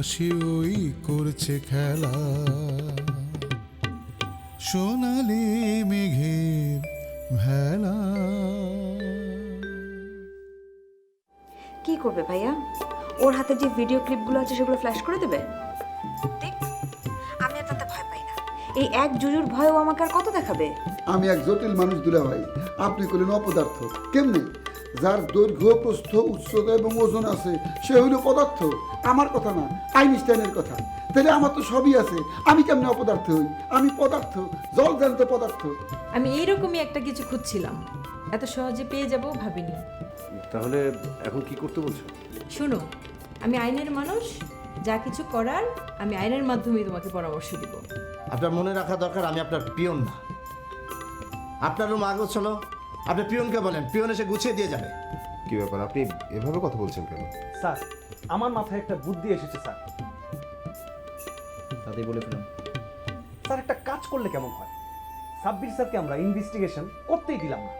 ভোরের ওই করছে খেলা। সোনালি মেঘের ভেলা। কি করবে ভাইয়া? ওর হাতে যে ভিডিও ক্লিপগুলো আছে সেগুলো ফ্ল্যাশ করে দেবে? দেখ আমি আর তাতে ভয় পাই না। এই এক জুজুর ভয়ও আমাকে আর কত দেখাবে? আমি এক জটিল মানুষ দুলা ভাই আপনি করলেন অপদার্থ। কেমনে? যার দৈর্ঘ্য প্রস্থ উচ্চতা এবং ওজন আছে সে হইল পদার্থ। আমার কথা না আইনস্টাইনের কথা। তাহলে আমার তো সবই আছে। আমি কেমনে অপদার্থ হই? আমি পদার্থ জল জ্যান্ত পদার্থ। আমি এইরকমই একটা কিছু খুঁজছিলাম। এত সহজে পেয়ে যাব ভাবিনি। তাহলে এখন কি করতে বলছো? শোনো আমি আইনের মানুষ। যা কিছু করার আমি আইনের মাধ্যমেই তোমাকে পরামর্শ দিব। আপনার মনে রাখা দরকার আমি আপনার পিয়ন না। আপনার রুম আগোছল আপনি পিয়নকে বলেন পিয়ন এসে গুছিয়ে দিয়ে যাবে। কি ব্যাপার আপনি এভাবে কথা বলছেন কেন? স্যার আমার মাথায় একটা বুদ্ধি এসেছে স্যার। তাতেই বলে ফেলাম স্যার একটা কাজ করলে কেমন হয়? সাব্বির স্যারকে আমরা ইনভেস্টিগেশন করতেই দিলাম না।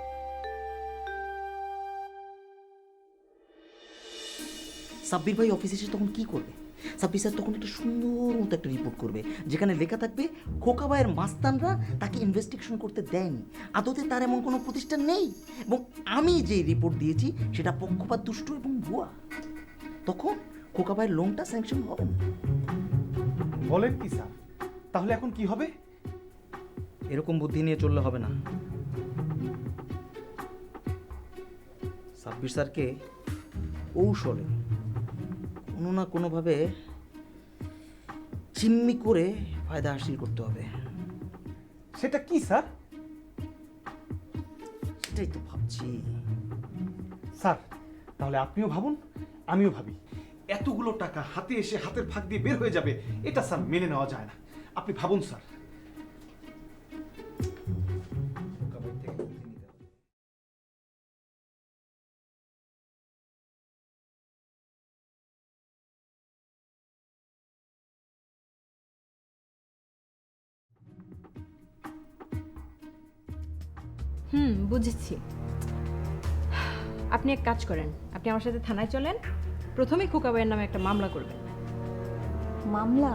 সাব্বির ভাই অফিসে এসে তখন কি করবে? সাব্বির স্যার তখন একটা সুন্দর মতো একটা রিপোর্ট করবে যেখানে লেখা থাকবে খোকা ভাইয়ের মাস্তানরা তাকে ইনভেস্টিগেশন করতে দেয়নি। আদতে তার এমন কোনো প্রতিষ্ঠান নেই? এবং আমি যে রিপোর্ট দিয়েছি সেটা পক্ষপাত দুষ্ট এবং ভুয়া। তখন খোকা ভাইয়ের লোনটা স্যাংশন হবে। না বলেন কি স্যার? তাহলে এখন কি হবে? এরকম বুদ্ধি নিয়ে চললে হবে না। সাব্বির স্যারকে কৌশলে কোনো না কোনোভাবে চিম্মি করে ফায়দা হাসিল করতে হবে। সেটা কি স্যার? সেটাই তো ভাবছি। স্যার তাহলে আপনিও ভাবুন আমিও ভাবি। এতগুলো টাকা হাতে এসে হাতের ফাঁক দিয়ে বের হয়ে যাবে এটা স্যার মেনে নেওয়া যায় না। আপনি ভাবুন স্যার। হুম বুঝেছি। আপনি এক কাজ করেন আপনি আমার সাথে থানায় চলেন প্রথমেই খোকাবাইয়ের নামে একটা মামলা করবেন। মামলা?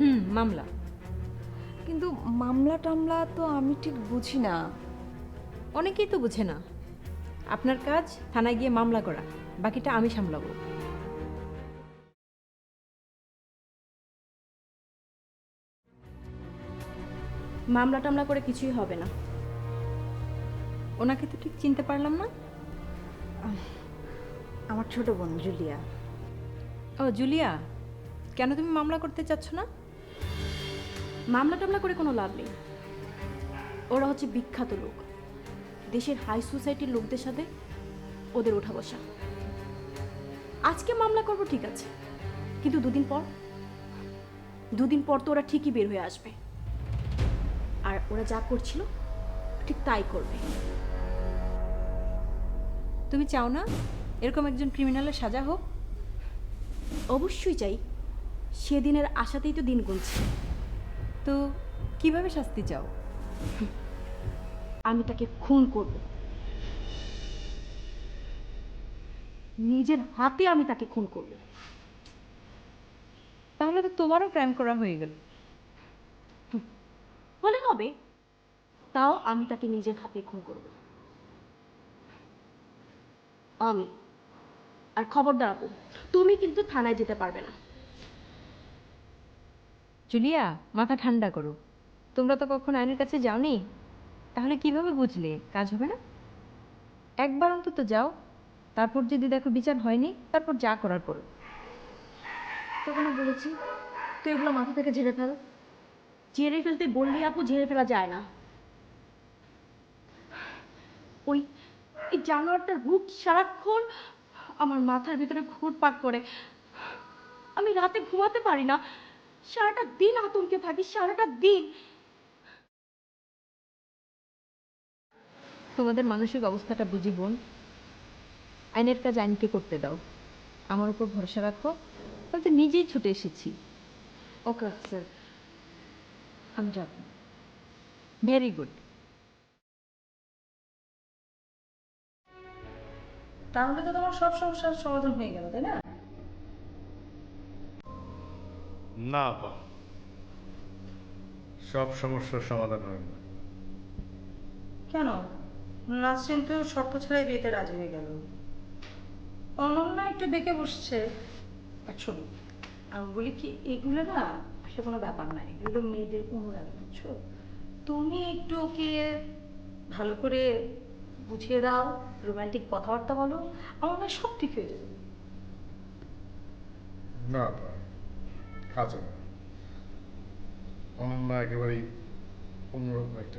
হুম মামলা। কিন্তু মামলা টামলা তো আমি ঠিক বুঝি না। অনেকেই তো বুঝে না। আপনার কাজ থানায় গিয়ে মামলা করা বাকিটা আমি সামলাবো। মামলা টামলা করে কিছুই হবে না। ওনাকে তো ঠিক চিনতে পারলাম না? আমার ছোট বোন জুলিয়া। ও জুলিয়া? কেন তুমি মামলা করতে চাচ্ছ না? মামলা টামলা করে কোনো লাভ নেই। ওরা হচ্ছে বিখ্যাত লোক। দেশের হাই সোসাইটির লোকদের সাথে ওদের ওঠা বসা। আজকে মামলা করব ঠিক আছে কিন্তু দুদিন পর? দুদিন পর তো ওরা ঠিকই বের হয়ে আসবে। আর ওরা যা করছিল ঠিক তাই করবে। তুমি চাও না? এরকম একজন ক্রিমিনালের সাজা হোক? অবশ্যই চাই। সেদিনের আশাতেই তো দিন গুনছি। তো কীভাবে শাস্তি চাও? আমি তাকে খুন করব। নিজের হাতে আমি তাকে খুন করব। তাহলে তো তোমারও ক্রাইম করা হয়ে গেল। হলে হবে। তাও আমি তাকে নিজের হাতে খুন করব। আমি আর খবরদার আপু তুমি কিন্তু থানায় যেতে পারবে না। জুলিয়া মাথা ঠান্ডা করো। তোমরা তো কখনো আইনের কাছে যাওনি? তাহলে কীভাবে বুঝলে? কাজ হবে না? একবার অন্তত যাও। তারপর যদি দেখো বিচার হয়নি তারপর যা করার পর তখন বলেছি তুই এগুলো মাথা থেকে ঝেড়ে ফেল। ঝেড়ে ফেলতে বললি আপু ঝেড়ে ফেলা যায় না। ওই এই জানোয়ারটার রূপ সারাক্ষণ আমার মাথার ভিতরে ঘুরপাক করে। আমি রাতে ঘুমাতে পারি না। সারাটা দিন আতঙ্কে থাকি সারাটা দিন। তোমাদের মানসিক অবস্থাটা বুঝি বোন? আইনের কাজ আইনকে করতে দাও। আমার উপর ভরসা রাখো। আমি তো নিজেই ছুটে এসেছি। Okay sir. আমি যাব। Very good. তাহলে তো তোমার সব সমস্যার সমাধান হয়ে গেল তাই না? না আপা। সব সমস্যার সমাধান হয় না কেন? নাসরিন তো শর্ত ছাড়াই বিয়েতে রাজি হয়ে গেল। অনন্য একটু বেঁকে বসছে। শোনো আমি বলি কি এগুলো না সে কোনো ব্যাপার না এগুলো মেয়েদের অনুরাগ বুঝছ? তুমি একটু ওকে ভালো করে বুঝিয়ে দাও রোমান্টিক কথাবার্তা বলো আমার মনে হয় সব ঠিক হয়ে যাবে। না না। অনন্যা একেবারেই অন্যরকম একটা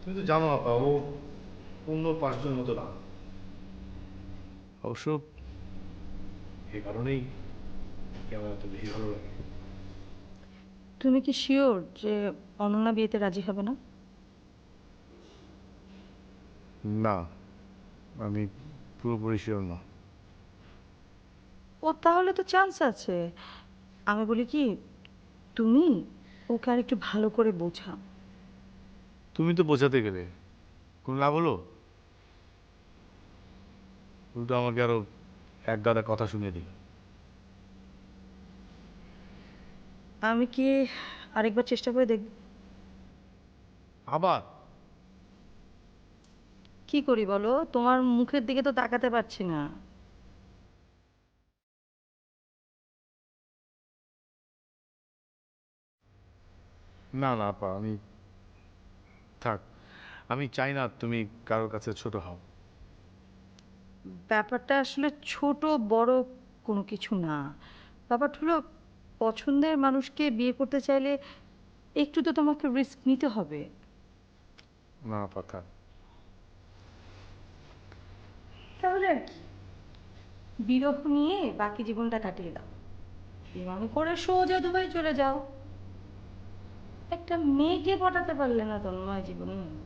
তুমি তো জানো আপা ও অন্য পাঁচজন মতো না। অবশ্য এ কারণেই কি আমার এত বেশি ভালো লাগে। তুমি কি শিওর যে অনন্যা বিয়েতে রাজি হবে না? না আমি পুরোপুরি শিওর না। ও তাহলে তো চান্স আছে। আমি বলি কি তুমি ওকে আর একটু ভালো করে বোঝাও। তুমি তো বোঝাতে গেলে। কোনো লাভ হলো উল্টো আমাকে আরও এক গাদা কথা শুনিয়ে দিল আমি কি আরেকবার চেষ্টা করে দেখব আবার? কি করি বলো? তোমার মুখের দিকে তো তাকাতে পারছি না। না না আপা আমি থাক আমি চাই না তুমি কারোর কাছে ছোট হও। ব্যাপারটা আসলে ছোট বড় কোনো কিছু না। ব্যাপারটা হলো পছন্দের মানুষকে বিয়ে করতে চাইলে একটু তো তোমাকে রিস্ক নিতে হবে। না আপা থাক। তাহলে আর কি? বিরহ নিয়ে বাকি জীবনটা কাটিয়ে দাও। বিমান করে সোজা দুবাই চলে যাও। একটা মেয়েকে পটাতে পারলে না তন্ময় জীবন।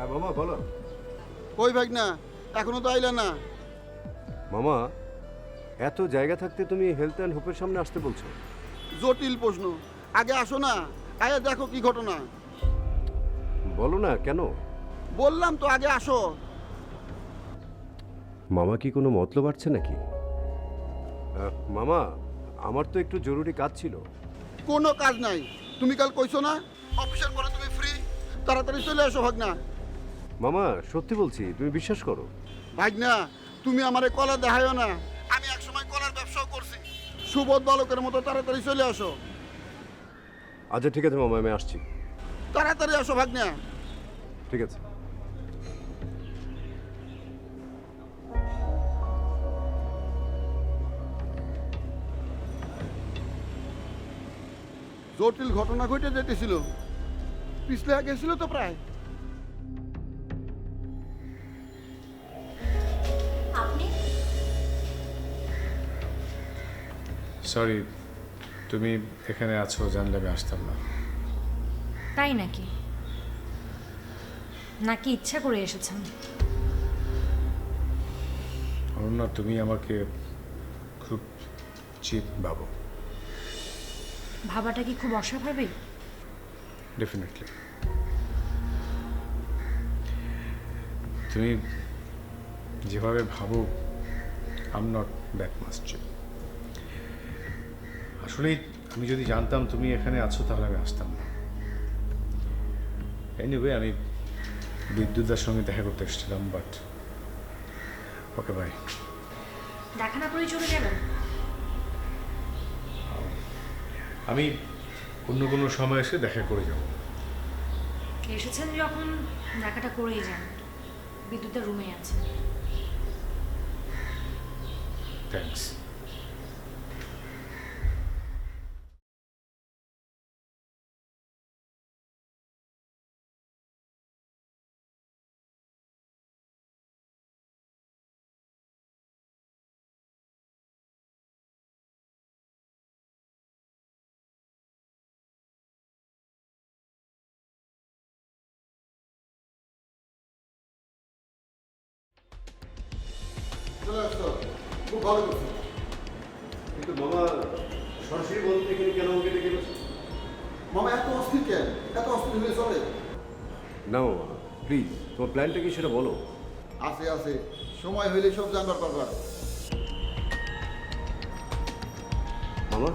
হ্যাঁ মামা বলো। কই ভাই না এখনও তো আইলা না। মামা এত জায়গা থাকতে তুমি হেলথ অ্যান্ড হোপের সামনে আসতে বলছো। জটিল প্রশ্ন। আগে আসো না আয়া দেখো কি ঘটনা। বলো না কেন? বললাম তো আগে আসো। মামা কি কোনো মতলব আসছে নাকি? আহ, মামা আমার তো একটু জরুরি কাজ ছিল। কোনো কাজ নাই। তুমি কাল কইছো না অফিসের পরে তুমি ফ্রি তাড়াতাড়ি চলে আসো ভাগনা। মামা সত্যি বলছি তুমি বিশ্বাস করো। ভাগনা তুমি আমারে কলা দেখায়ও না। আমি একসময় কলার ব্যবসাও করছি। সুবোধ বালকের মতো তাড়াতাড়ি চলে আসো। আচ্ছা ঠিক আছে মামা আমি আসছি। তাড়াতাড়ি আসো ভাগনা। ঠিক আছে। জটিল ঘটনা ঘটে যেতেছিল। পিছলে গেছিল তো প্রায়। সরি তুমি এখানে আছো জানলে আমি আসতাম না। তাই নাকি? নাকি ইচ্ছা করে এসেছেন? অনন্যা তুমি আমাকে খুব চিপ ভাবো। ভাবাটা কি খুব অস্বাভাবিক? ডেফিনেটলি তুমি যেভাবে ভাবো I'm not that much cheap আসলে আমি যদি জানতাম তুমি এখানে আছো তাহলে আমি আসতাম না। এনিওয়ে আমি বিদ্যুতার সঙ্গে দেখা করতে এসেছিলাম বাট ওকে বাই দেখা না করেই চলে যাবেন আমি অন্য কোনো সময় এসে দেখা করে যাব। এসেছেন যখন দেখাটা করেই যান। বিদ্যুতের রুমে আছে থ্যাঙ্কস চলে আসতো খুব ভালো করছ। কিন্তু মামা সরাসরি বলতে এখানে কেন আমাকে ডেকে মামা এত অস্থির কেন? এত অস্থির হলে চলে। না মামা প্লিজ তোমার প্ল্যানটা কি সেটা বলো। আছে আছে। সময় হইলে সব জানবার পারবা। মামা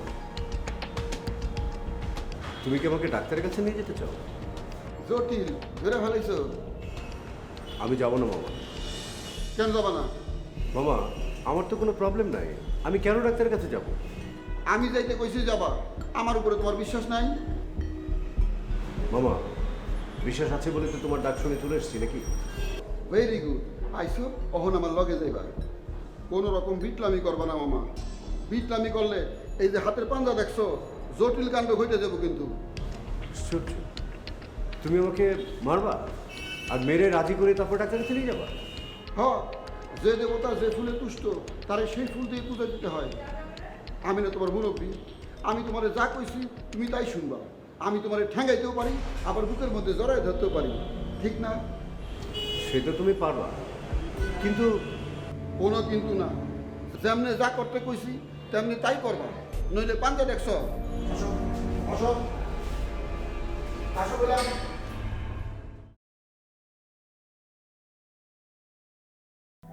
তুমি কি আমাকে ডাক্তারের কাছে নিয়ে যেতে চাও? জটিল ধরে ফেলাইছো আমি যাব না মামা। কেন যাবা না? মামা আমার তো কোনো প্রবলেম নাই। আমি কেন ডাক্তারের কাছে যাব? আমি যাইতে কইছি যাবা। আমার উপরে তোমার বিশ্বাস নাই? মামা বিশ্বাস আছে বলে তো তোমার ডাক শুনে চলে এসেছি নাকি? ভেরি গুড আইসো অহন আমার লগে যাইবা। কোনো রকম বিটলামি করবা না মামা। বিটলামি করলে এই যে হাতের পাঞ্জা দেখছ জটিল কাণ্ড ঘটে যাব কিন্তু। তুমি আমাকে মারবা? আর মেরে রাজি করে তারপর ডাক্তারের কাছে নিয়ে যাবা? হ যে দেবতা যে ফুলে তুষ্ট তারে সেই ফুল দিয়ে পূজা দিতে হয়। আমি না তোমার মুরব্বী আমি তোমারে যা কইছি তুমি তাই শুনবা। আমি তোমারে ঠেঙ্গাইতেও পারি আবার বুকের মধ্যে জড়ায় ধরতেও পারি। ঠিক না? সে তো তুমি পারবা। কিন্তু কোনো কিন্তু না। যেমনে যা করতে কইছি তেমনি তাই করবা। নইলে পাঞ্জা দেখছ। আসো আসো। আসো বললাম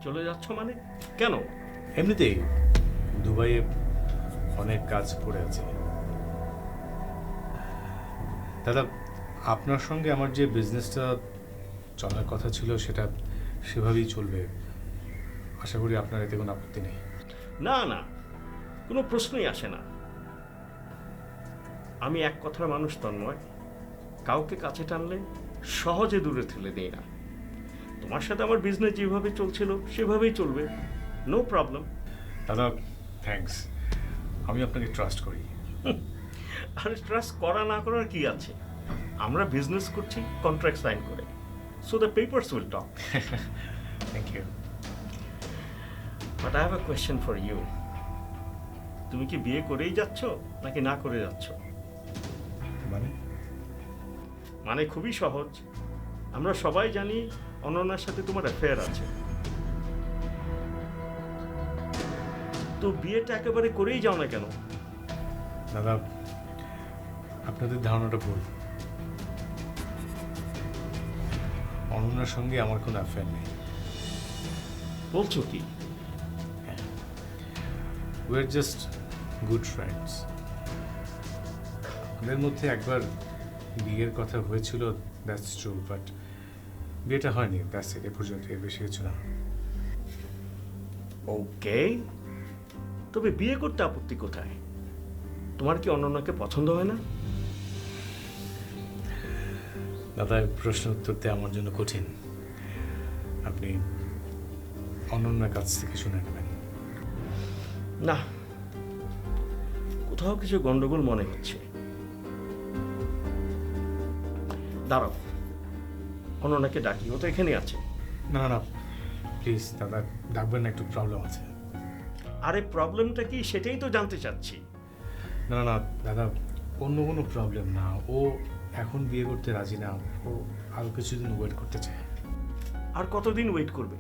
চলে যাচ্ছ মানে? কেন? এমনিতেই দুবাইয়ে অনেক কাজ পড়ে আছে। দাদা আপনার সঙ্গে আমার যে বিজনেসটা চলার কথা ছিল সেটা সেভাবেই চলবে। আশা করি আপনার এতে কোনো আপত্তি নেই। না না কোনো প্রশ্নই আসে না। আমি এক কথার মানুষ তন্ময়। কাউকে কাছে টানলে সহজে দূরে ঠেলে দিই না। তোমার সাথে আমার বিজনেস যেভাবে চলছিল সেভাবেই চলবে। নো প্রবলেম দাদা থ্যাঙ্কস আমি আপনাকে ট্রাস্ট করি। আর ট্রাস্ট করা না করার কি আছে? আমরা বিজনেস করছি কন্ট্রাক্ট সাইন করে। So the papers will talk thank you but I have a question for you তুমি কি বিয়ে করেই যাচ্ছ নাকি না করে যাচ্ছ? মানে? মানে খুবই সহজ। আমরা সবাই জানি অনন্যার সাথে তোমার অ্যাফেয়ার আছে। তো বিয়েটা একেবারে করেই যাও না কেন? দাদা আপনাদের ধারণাটা ভুল। অনন্যার সঙ্গে আমার কোনো অ্যাফেয়ার নেই। বলছো কি? We are just good friends আমাদের মধ্যে একবার বিয়ের কথা হয়েছিল দ্যাটস ট্রু বাট বিয়েটা হয়নি ব্যাস এ পর্যন্ত এর বেশি কিছু না। ওকে তবে বিয়ে করতে আপত্তি কোথায়? তোমার কি অনন্যাকে পছন্দ হয় না? দাদা প্রশ্ন উত্তর দেওয়া আমার জন্য কঠিন। আপনি অনন্যার কাছ থেকে শুনে নেবেন। না। কোথাও কিছু গন্ডগোল মনে হচ্ছে। দাঁড়াও। অনন্যাকে ডাকি ও তো এখানে আছে। না না প্লিজ দাদা ডাকবেন না একটু প্রবলেম আছে। আরে প্রবলেমটা কি সেটাই তো জানতে চাচ্ছি। না না দাদা অন্য কোনো প্রবলেম না। ও এখন বিয়ে করতে রাজি না। ও আরও কিছুদিন ওয়েট করতে চায়। আর কতদিন ওয়েট করবে?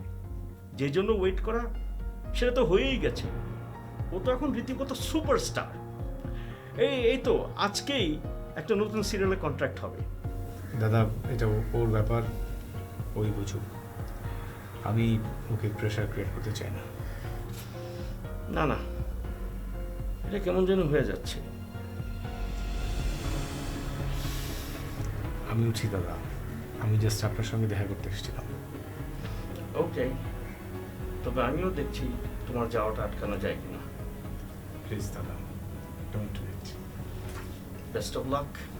যে জন্য ওয়েট করা সেটা তো হয়েই গেছে। ও তো এখন রীতিমতো সুপারস্টার এই এই তো আজকেই একটা নতুন সিরিয়ালে কন্ট্রাক্ট হবে। দাদা এটা ওর ব্যাপার। ওই বুঝুক আমি ওকে প্রেশার ক্রিয়েট করতে চাই না। না না। এটা কেমন যেন হয়ে যাচ্ছে। আমি উঠি দাদা। আমি জাস্ট আপনার সঙ্গে দেখা করতে এসেছিলাম। ওকে তবে আমিও দেখছি তোমার যাওয়াটা আটকানো যায় কিনা। প্লিজ দাদা don't do it best of luck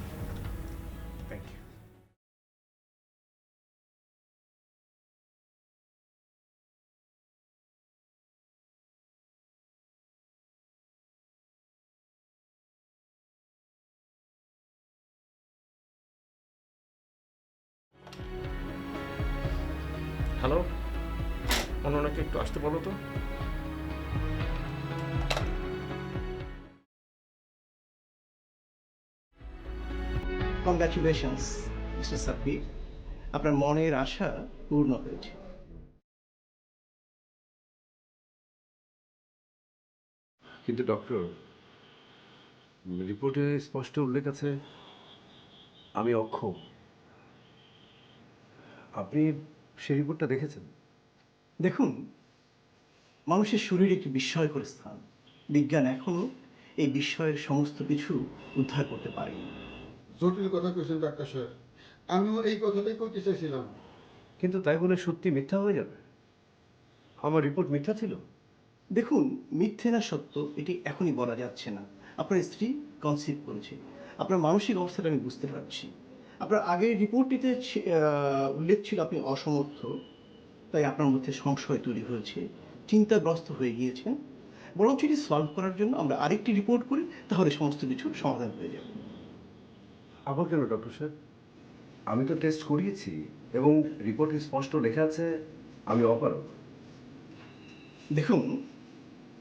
আসতে বলো তো? কংগ্রাচুলেশনস মিস্টার সাব্বির আপনার মনের আশা পূর্ণ হয়েছে। কিন্তু ডক্টর রিপোর্টে স্পষ্ট উল্লেখ আছে আমি অক্ষম। আপনি সেই রিপোর্টটা দেখেছেন? দেখুন মানুষের শরীর একটি বিস্ময়কর স্থান। বিজ্ঞান এখনও এই বিস্ময়ের সমস্ত কিছু উদ্ধার করতে পারেনি। জটিল কথা কইছেন ডাক্তার সাহেব। আমিও এই কথাটাই কইতে চাইছিলাম। কিন্তু তাই বলে সত্যি মিথ্যা হয়ে যাবে? আমার রিপোর্ট মিথ্যা ছিল? দেখুন মিথ্যে না সত্য এটি এখনই বলা যাচ্ছে না। আপনার স্ত্রী কনসিভ করেছে। আপনার মানসিক অবস্থাটা আমি বুঝতে পারছি। আপনার আগের রিপোর্টটিতে উল্লেখ ছিল আপনি অসমর্থ তাই আপনার মধ্যে সংশয় তৈরি হয়েছে। চিন্তাগ্রস্ত হয়ে গিয়েছেন। বরং এটি সলভ করার জন্য আমরা আরেকটি রিপোর্ট করি তাহলে সমস্ত কিছু সমাধান হয়ে যাবে। আবার কেন ডক্টর স্যার আমি তো টেস্ট করিয়েছি এবং রিপোর্টে স্পষ্ট লেখা আছে আমি অপারক দেখুন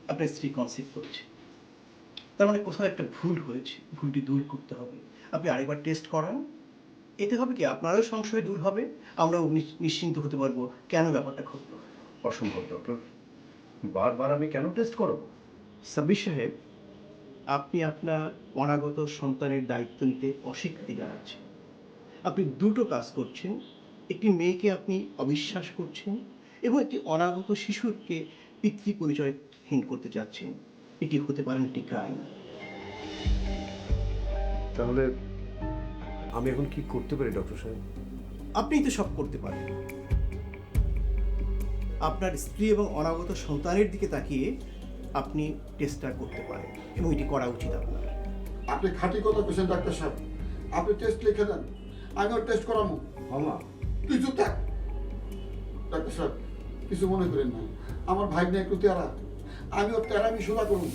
আপনার স্ত্রী কনসিভ করেছে। তার মানে কোথাও একটা ভুল হয়েছে ভুলটি দূর করতে হবে। আপনি আরেকবার টেস্ট করান। এতে হবে কি আপনারও সংশয় দূর হবে। আমরাও নিশ- নিশ্চিন্ত হতে পারব কেন ব্যাপারটা ঘটলো। অসম্ভব ডক্টর বারবার আমি কেন টেস্ট করব? সাব্বির সাহেব আপনি আপনার অনাগত সন্তানের দায়িত্ব নিতে অস্বীকৃতি জানাচ্ছেন। আপনি দুটো কাজ করছেন একটি মেয়েকে আপনি অবিশ্বাস করছেন এবং একটি অনাগত শিশুকে পিতৃ পরিচয়হীন করতে চাচ্ছেন এটি হতে পারেন একটি ক্রাইম তাহলে আমি এখন কি করতে পারি ডক্টর সাহেব? আপনিই তো সব করতে পারেন। আপনার স্ত্রী এবং অনাগত সন্তানের দিকে তাকিয়ে আপনি টেস্টটা করতে পারেন এবং এটি করা উচিত আপনার। আপনি খাঁটি কথা কইছেন ডাক্তার সাহেব। আপনি টেস্ট লিখে দেন। আমিও টেস্ট করামু। মামা। তুই চুপ থাক। ডাক্তার সাহেব কিছু মনে করেন না আমার ভাই নিয়ে একটু তেরা। আমি ওর তেরামি সোজা করুন।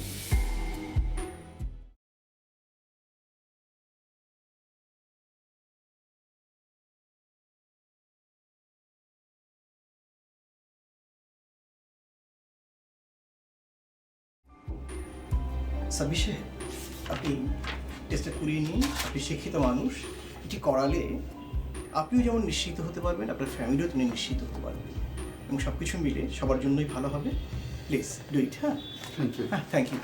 সাহেব আপনি টেস্টটা করিয়ে নিন। আপনি শিক্ষিত মানুষ। এটি করালে আপনিও যেমন নিশ্চিত হতে পারবেন আপনার ফ্যামিলিও তিনি নিশ্চিত হতে পারবেন। এবং সব কিছু মিলে সবার জন্যই ভালো হবে। প্লিজ ডু ইট হ্যাঁ? থ্যাংক ইউ হ্যাঁ থ্যাংক ইউ